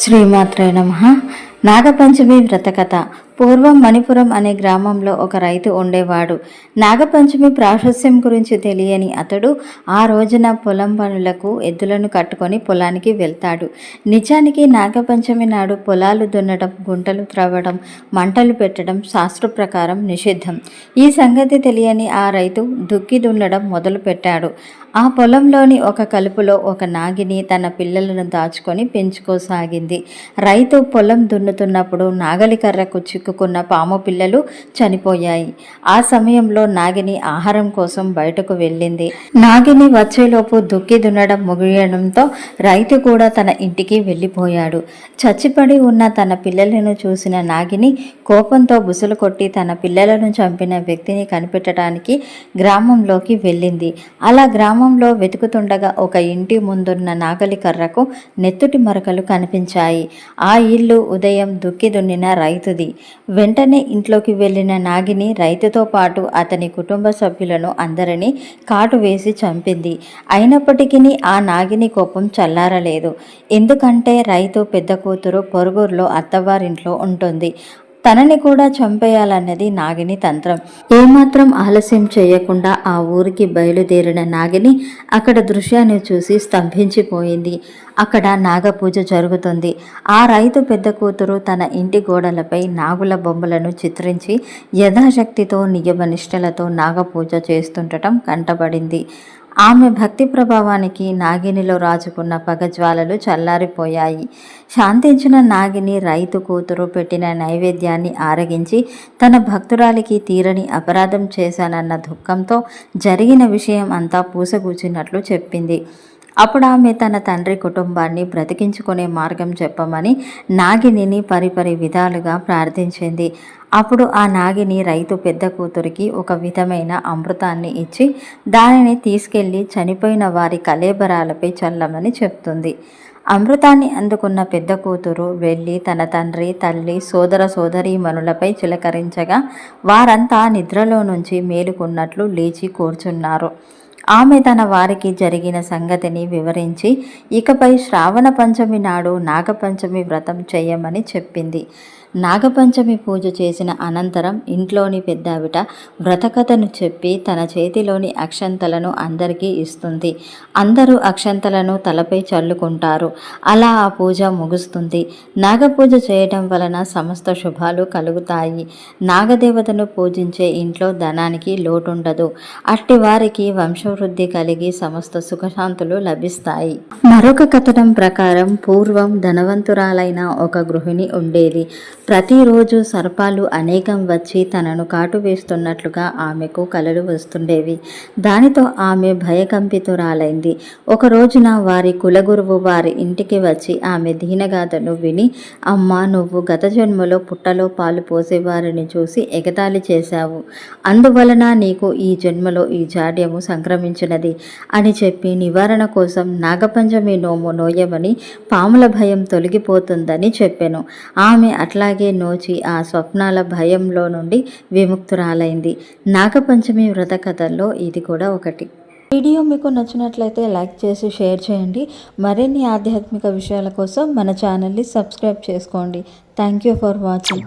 శ్రీమాత్రే నమ. నాగపంచమి వ్రతకథ. పూర్వం మణిపురం అనే గ్రామంలో ఒక రైతు ఉండేవాడు. నాగపంచమి ప్రాశస్యం గురించి తెలియని అతడు ఆ రోజున పొలం పనులకు ఎద్దులను కట్టుకొని పొలానికి వెళ్తాడు. నిజానికి నాగపంచమి నాడు పొలాలు దున్నడం గుంటలు త్రవ్వడం మంటలు పెట్టడం శాస్త్ర ప్రకారం నిషిద్ధం. ఈ సంగతి తెలియని ఆ రైతు దుక్కి దున్నడం మొదలుపెట్టాడు ఆ పొలంలోని ఒక కలుపులో ఒక నాగిని తన పిల్లలను దాచుకొని పెంచుకోసాగింది. రైతు పొలం దున్నుతున్నప్పుడు నాగలి కర్రకు చిక్కుకున్న పాము పిల్లలు చనిపోయాయి. ఆ సమయంలో నాగిని ఆహారం కోసం బయటకు వెళ్ళింది. నాగిని వచ్చేలోపు దుక్కి దున్నడం ముగియడంతో రైతు కూడా తన ఇంటికి వెళ్ళిపోయాడు. చచ్చిపడి ఉన్న తన పిల్లలను చూసిన నాగిని కోపంతో బుసలు కొట్టి తన పిల్లలను చంపిన వ్యక్తిని కనిపెట్టడానికి గ్రామంలోకి వెళ్ళింది. అలా గ్రామంలో వెతుకుతుండగా ఒక ఇంటి ముందున్న నాగలి కర్రకు నెత్తుటి మరకలు కనిపించాయి. ఆ ఇల్లు ఉదయం దుక్కి దున్నిన రైతుది. వెంటనే ఇంట్లోకి వెళ్ళిన నాగిని రైతుతో పాటు అతని కుటుంబ సభ్యులను అందరినీ కాటు వేసి చంపింది. అయినప్పటికీ ఆ నాగిని కోపం చల్లారలేదు. ఎందుకంటే రైతు పెద్ద కూతురు పొరుగురులో అత్తవారింట్లో ఉంటుంది. తనని కూడా చంపేయాలన్నది నాగిని తంత్రం. ఏమాత్రం ఆలస్యం చేయకుండా ఆ ఊరికి బయలుదేరిన నాగిని అక్కడ దృశ్యాన్ని చూసి స్తంభించిపోయింది. అక్కడ నాగపూజ జరుగుతుంది. ఆ రైతు పెద్ద కూతురు తన ఇంటి గోడలపై నాగుల బొమ్మలను చిత్రించి యథాశక్తితో నియమనిష్టలతో నాగపూజ చేస్తుండటం కంటపడింది. ఆమె భక్తి ప్రభావానికి నాగినిలో రాజుకున్న పగజ్వాలలు చల్లారిపోయాయి. శాంతించిన నాగిని రైతు కూతురు పెట్టిన నైవేద్యాన్ని ఆరగించి తన భక్తురాలికి తీరని అపరాధం చేశానన్న దుఃఖంతో జరిగిన విషయం అంతా పూసగూచినట్లు చెప్పింది. అప్పుడు ఆమె తన తండ్రి కుటుంబాన్ని బ్రతికించుకునే మార్గం చెప్పమని నాగిని పరిపరి విధాలుగా ప్రార్థించింది. అప్పుడు ఆ నాగిని రైతు పెద్ద కూతురికి ఒక విధమైన అమృతాన్ని ఇచ్చి దానిని తీసుకెళ్ళి చనిపోయిన వారి కలేబరాలపై చల్లమని చెప్తుంది. అమృతాన్ని అందుకున్న పెద్ద కూతురు వెళ్ళి తన తండ్రి తల్లి సోదర సోదరీమణులపై చిలకరించగా వారంతా నిద్రలో నుంచి మేలుకున్నట్లు లేచి కూర్చున్నారు. ఆమె తన వారికి జరిగిన సంగతిని వివరించి ఇకపై శ్రావణ పంచమి నాడు నాగపంచమి వ్రతం చేయమని చెప్పింది. నాగపంచమి పూజ చేసిన అనంతరం ఇంట్లోని పెద్దావిట వ్రతకథను చెప్పి తన చేతిలోని అక్షంతలను అందరికీ ఇస్తుంది. అందరూ అక్షంతలను తలపై చల్లుకుంటారు. అలా ఆ పూజ ముగుస్తుంది. నాగపూజ చేయటం వలన సమస్త శుభాలు కలుగుతాయి. నాగదేవతను పూజించే ఇంట్లో ధనానికి లోటుండదు. అట్టి వారికి వంశవృద్ధి కలిగి సమస్త సుఖశాంతులు లభిస్తాయి. మరొక కథనం ప్రకారం పూర్వం ధనవంతురాలైన ఒక గృహిణి ఉండేది. ప్రతిరోజు సర్పాలు అనేకం వచ్చి తనను కాటు వేస్తున్నట్లుగా ఆమెకు కలలు వస్తుండేవి. దానితో ఆమె భయకంపితురాలైంది. ఒక రోజున వారి కులగురువు వారి ఇంటికి వచ్చి ఆమె దీనగాథను విని అమ్మ నువ్వు గత జన్మలో పుట్టలో పాలు పోసేవారిని చూసి ఎగతాళి చేశావు. అందువలన నీకు ఈ జన్మలో ఈ జాడ్యము సంభవించినది అని చెప్పి నివారణ కోసం నాగపంచమి నోము నోయమని పాముల భయం తొలగిపోతుందని చెప్పాను. ఆమె అట్లాగే నోచి ఆ స్వప్నాల భయంలో నుండి విముక్తురాలైంది. నాగపంచమి వ్రత కథల్లో ఇది కూడా ఒకటి. వీడియో మీకు నచ్చినట్లయితే లైక్ చేసి షేర్ చేయండి. మరిన్ని ఆధ్యాత్మిక విషయాల కోసం మన ఛానల్ని సబ్స్క్రైబ్ చేసుకోండి. Thank you for watching.